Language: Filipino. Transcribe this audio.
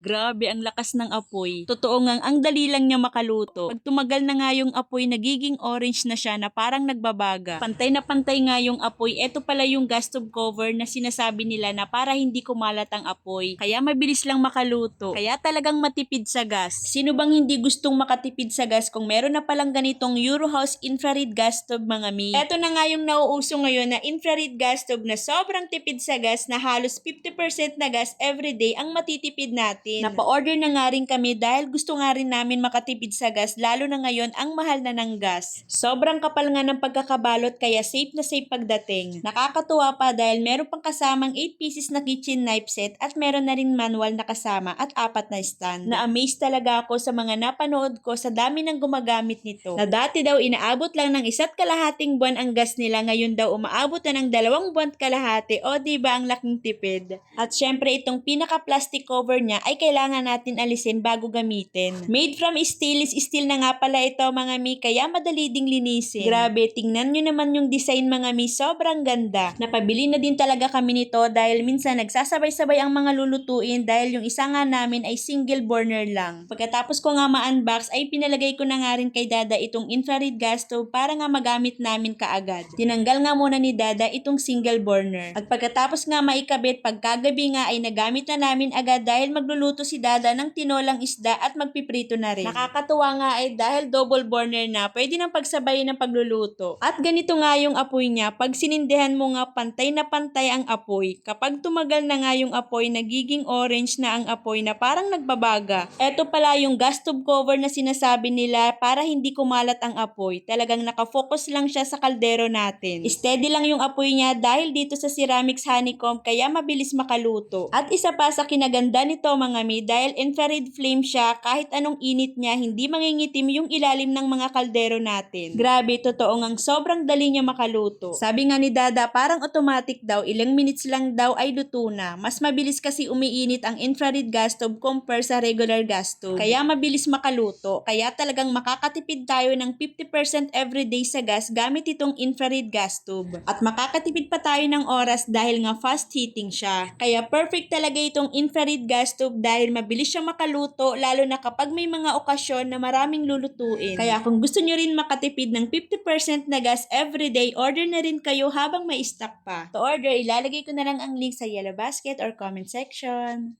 Grabe, ang lakas ng apoy. Totoo ngang ang dali lang niya makaluto. Pag tumagal na nga yung apoy, nagiging orange na siya na parang nagbabaga. Pantay na pantay nga yung apoy. Ito pala yung gas stove cover na sinasabi nila na para hindi kumalat ang apoy. Kaya mabilis lang makaluto. Kaya talagang matipid sa gas. Sino bang hindi gustong makatipid sa gas kung meron na palang ganitong Eurohouse infrared gas stove mga mi? Ito na nga yung nauuso ngayon na infrared gas stove na sobrang tipid sa gas na halos 50% na gas everyday ang matitipid natin. Napa-order na nga rin kami dahil gusto nga rin namin makatipid sa gas lalo na ngayon ang mahal na ng gas. Sobrang kapal nga ng pagkakabalot kaya safe na safe pagdating. Nakakatuwa pa dahil meron pang kasamang 8 pieces na kitchen knife set at meron na rin manual na kasama at apat na stand. Na-amaze talaga ako sa mga napanood ko sa dami ng gumagamit nito. Na dati daw inaabot lang ng isa't kalahating buwan ang gas nila ngayon daw umaabot na ng dalawang buwan at kalahati o di ba ang laking tipid. At syempre itong pinaka-plastic cover niya ay kailangan natin alisin bago gamitin. Made from stainless steel na nga pala ito mga mi kaya madali ding linisin. Grabe, tingnan nyo naman yung design mga mi, sobrang ganda. Napabili na din talaga kami nito dahil minsan nagsasabay-sabay ang mga lulutuin dahil yung isa nga namin ay single burner lang. Pagkatapos ko nga ma-unbox ay pinalagay ko na nga rin kay Dada itong infrared gas stove para nga magamit namin kaagad. Tinanggal nga muna ni Dada itong single burner. At pagkatapos nga maikabit, pagkagabi nga ay nagamit na namin agad dahil magluluto si Dada ng tinolang isda at magpiprito na rin. Nakakatuwa nga ay dahil double burner na, pwede nang pagsabayin ng pagluluto. At ganito nga yung apoy niya, pag sinindihan mo nga pantay na pantay ang apoy. Kapag tumagal na nga yung apoy, nagiging orange na ang apoy na parang nagbabaga. Eto pala yung gas tube cover na sinasabi nila para hindi kumalat ang apoy. Talagang nakafocus lang siya sa kaldero natin. Steady lang yung apoy niya dahil dito sa ceramics honeycomb kaya mabilis makaluto. At isa pa sa kinaganda nito mga mi dahil infrared flame siya kahit anong init niya hindi mangingitim yung ilalim ng mga kaldero natin. Grabe, totoo ngang sobrang dali niya makaluto. Sabi nga ni Dada parang automatic daw ilang minutes lang daw ay luto na. Mas mabilis kasi umiinit ang infrared gas stove compare sa regular gas stove. Kaya mabilis makaluto. Kaya talagang makakatipid tayo ng 50% everyday sa gas gamit itong infrared gas stove. At makakatipid pa tayo ng oras dahil nga fast heating siya. Kaya perfect talaga itong infrared gas stove dahil mabilis siya makaluto lalo na kapag may mga okasyon na maraming lulutuin. Kaya kung gusto nyo rin makatipid ng 50% na gas everyday, order na rin kayo habang may stock pa. To order, ilalagay ko na lang ang link sa yellow basket or comment section.